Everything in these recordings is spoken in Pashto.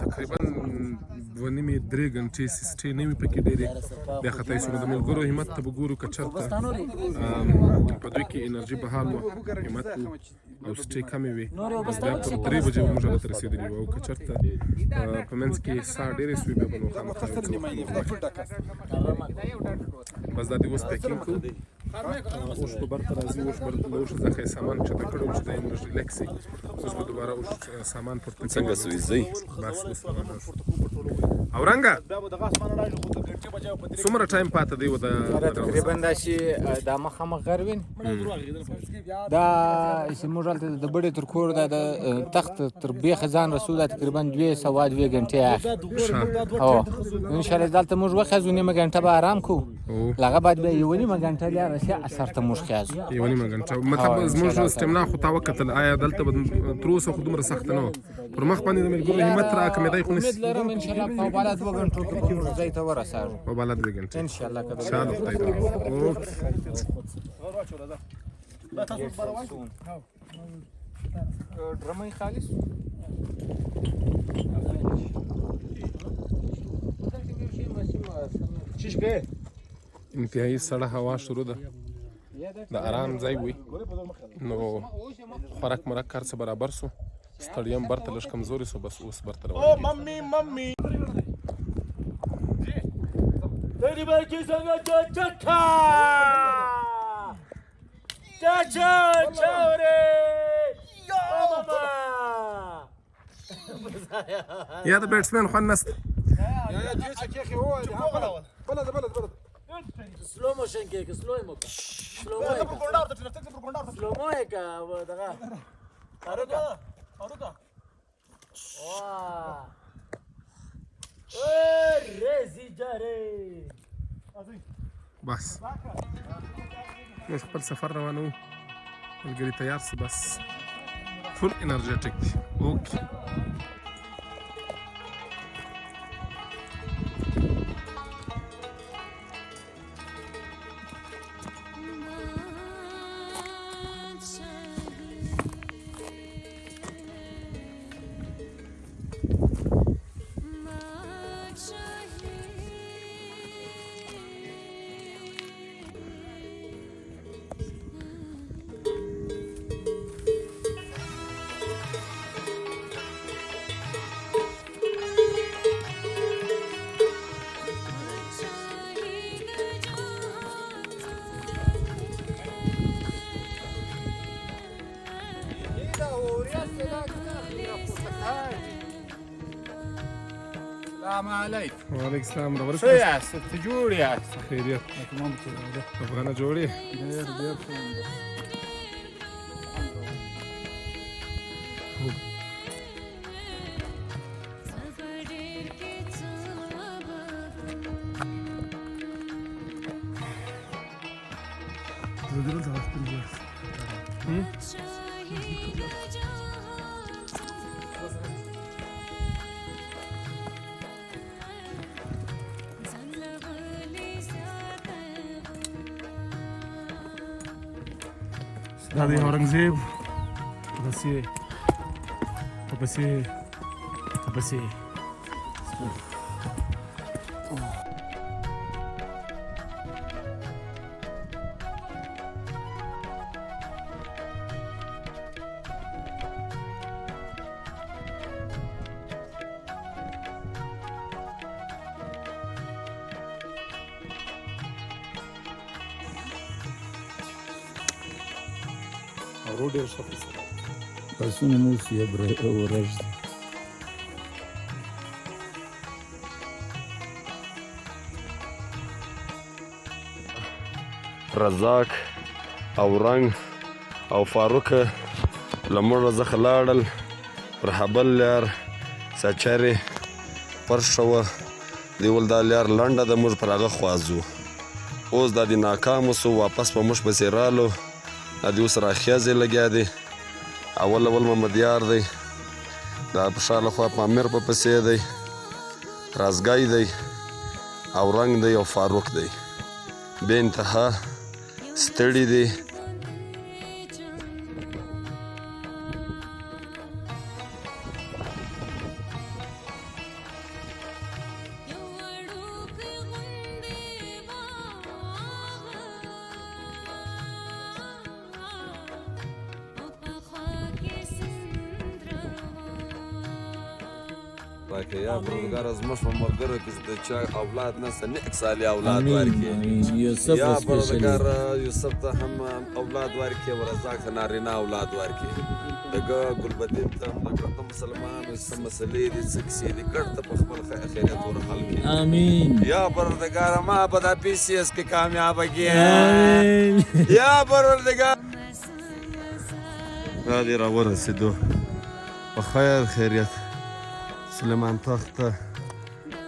تقریبا دوه نیمې درې غنټې سیسټې نه وي پکې ډېرې. بیا خطای سره د ملګرو همت ته به ګورو که چېرته په دوی کې انرژي بحال وه همت او سټې کمې بس بیا پر درې بجې به موږ هلته رسېدلي وو او که چېرته په منځ کې ساه ډېرې سوې بیا به نو خامخا بس دا دې اوس پیکینګ کوو اوش به برته راځي له اوش څخه یې سامان چته کړو چې دا موږ ریلیکس شي اوس به دوباره اوش سامان پورته. څنګه سویځي بس اوس. او رنګه څومره ټایم پاتې دی و دا تقریبا دا شي دا مخامخ غروین دا چې موږ هلته د بډې تر کور دا د تخت تر بیخ ځان رسول دا تقریبا دوی سوا دوی غنټې اخلي او ان شاء الله دلته موږ وخځو نیمه غنټه به آرام کو لغه بعد به یو نیمه غنټه بیا رسې اثر ته موږ خیازو. یو نیمه غنټه مطلب زموږ سټیمنا خو تا وکتل. آیا دلته تر اوسه خو دومره سخت نه و؟ پر مخ باندې د ملګرو همت را کمېدای خو امید نسی لرم ان شاء الله په بالا دوه غنټو کې موږ ځای ته ورسېږو په بالا دوه غنټه ان شاء الله کده چالو خدای دې اوکې ډرمې خالص انتهایی سړه هوا شروع ده د آرام ځای وي نو خوراک مرک کار څه برابر سو ستړیم برته لږ کمزوري سو بس اوس برته روان دي. ممي ممي تیری برکی سنگا چچکا چچا چوره ماما یا د بیټسمن خوند نسته سلو موشن کې کې سلو مو سلو مو سلو مو کا و دغه اروکا اروکا واه اے رزي جاره بس. موږ خپل سفر روانو ملګري تیار سو بس. فل انرژیټک دی السلام علیکم وعلیکم السلام راور څه یاست ته جوړ یاست خیریت افغانه جوړې دا د اورنګزیب پسې پسې پسې او ډېر ښه فیصله پسونه مو سی ورځ رزاق او رنگ او فاروق لمړه ځخه لاړل پر حبل لار سچرې پرشوه دیول دا لار لنډه د موږ پر هغه خوازو اوس دا د ناکامو سو واپس په موږ پسې رالو د اوس راخیازې لګیا دی. اول اول محمد یار دی. دا په شاله خوا پامیر په پسې دی. رازګای دی. او رنگ دی او فاروق دی. به انتها ستړي دي راکړي یا پروردګار زموږ په ملګرو کې د چا اولاد نشته نیک صالح اولاد ورکړي یوسف یا پروردګار یوسف ته هم اولاد ورکړي او رزاق ته نارینه اولاد ورکړي دغه ګلبدین ته ته مسلمان سم مسلې دي څه کیسې دي ګډ ته په خپل خ- خیریت ور حل کړي آمین. یا پروردګار ما په دا پی سی اس کې کامیاب کړي یا پروردګار را دې را ورسېدو په خیر خیریت سلیمان تخت ته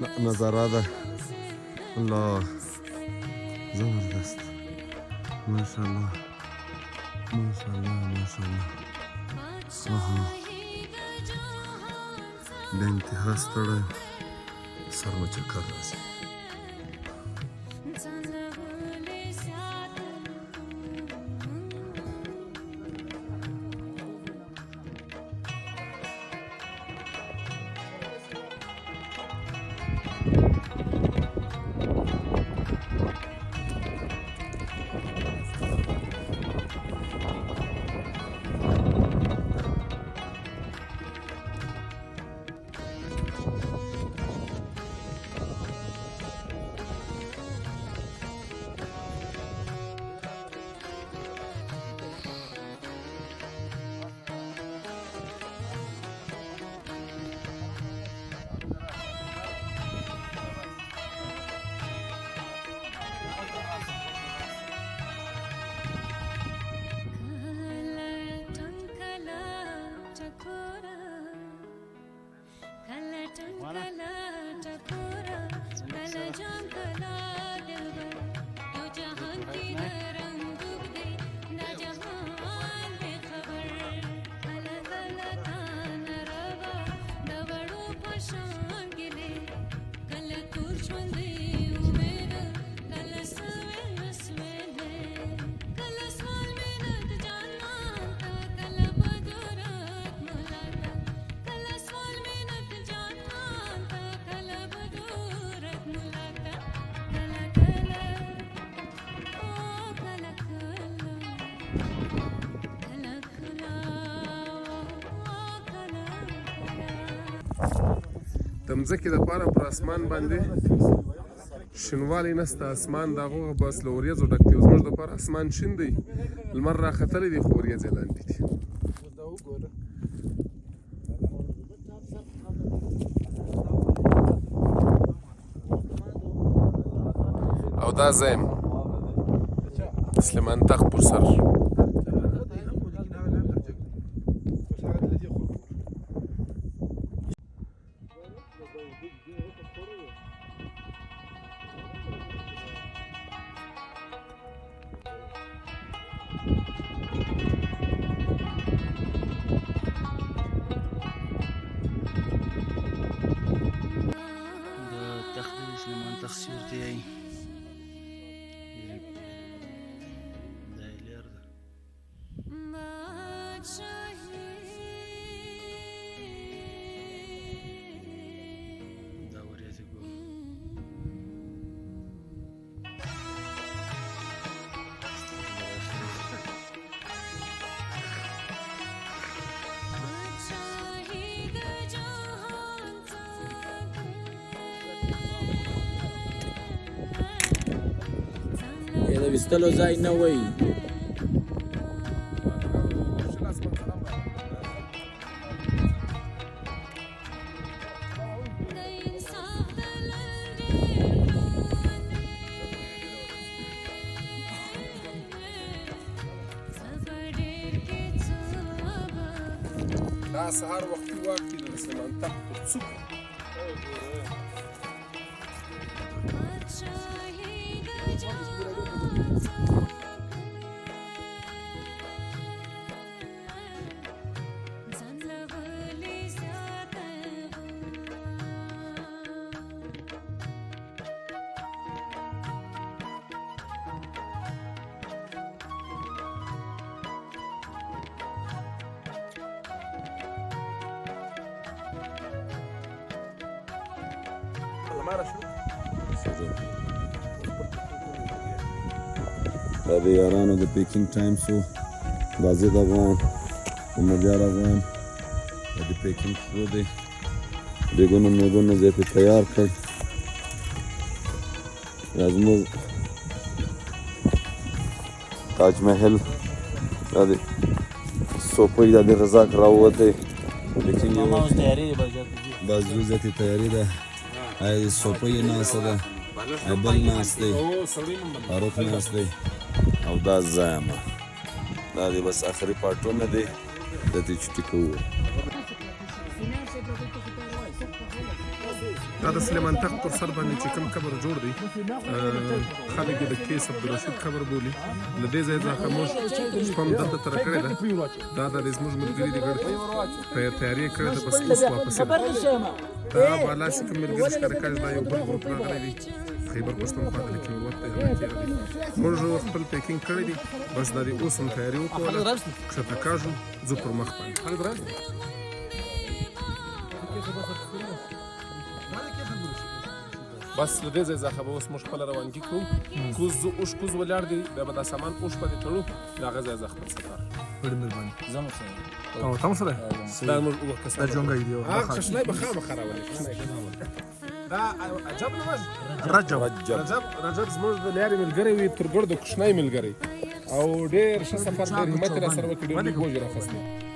ن- نظاره ده الله زبردست ماشاءالله. ماشاءالله ماشاءالله. آها. د انتها ستړی سر مو چکر راځي مځکې د پاره پر اسمان باندې شینوالی نسته اسمان د هغه بس له وریځو ډک دی. زموږ د پاره اسمان شین دی. لمر را ختلی دی خو وریځې لاندې دي. او دا زم سلیمان تخت پر سر د وستلو ځای نه وای دا سهار وختي واک دی د سلیمان تخت پر څوک دا د یارانو د پیکینګ ټایم سو بازید افغان عمر جار افغان دا د پیکینګ شروع دی دیګونه میګونه زه په تیار کړ دا زموږ تاج محل دا دی سوپۍ دا د رزاق راووتی لیکن یو اوس تیاری دی بجا بس جوزه تی تیاری ده سوپۍ ناسته ده ای بل ناست دی فاروق ناست دی او دا زایمه دا دی بس آخري پارټونه دی د دې چټي کوو دا د سلیمان تخت پر سر باندې چې کوم قبر جوړ دی خلک یې د کیس عبدالرشید قبر بولي له دې ځای څخه موږ شپه هم دلته تېره کړې ده دا د زموږ ملګري دي ګډ په تیاری یې کړې ده بس اوس واپس دا بالا چې کوم ملګري ښکاره کړي دا یو بل ګروپ راغلی دی خیبر پښتونخوا ته لیکن ورته هغه تېره دی موږ خپل پیکینګ کړی دی بس دا د اوس هم تیاری وکړله ښکته کاږو زه پر مخ باندې بس له دې ځای څخه به اوس موږ خپله روانګي کوو کوز زه اوښ کوز ولاړ دی بیا به دا سامان اوښ باندې تړو د هغه ځای ځه خپل سفر ډېر مهرباني زموږ سره او تاسو سره دا موږ کسان دا جونګا دی هغه خشنای به خامخا راولي دا عجب نه رجب رجب رجب زموږ د لارې ملګری وي تر ګړو د کوشنای ملګری او ډېر ښه سفر ډېر همت را سره وکړي ډېر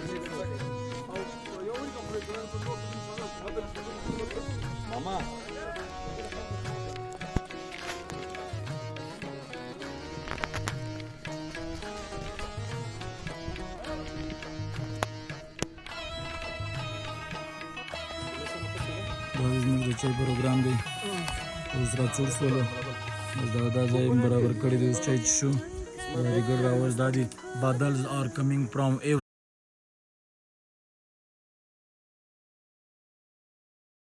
راخستی دا زموږ د چای پروګرام دی اوس را څور شولو بس دا دا ځای برابر کړی دی اوس چای څښو دا ګډ راوز دا دی بادلز آر کمینګ فرام ایوری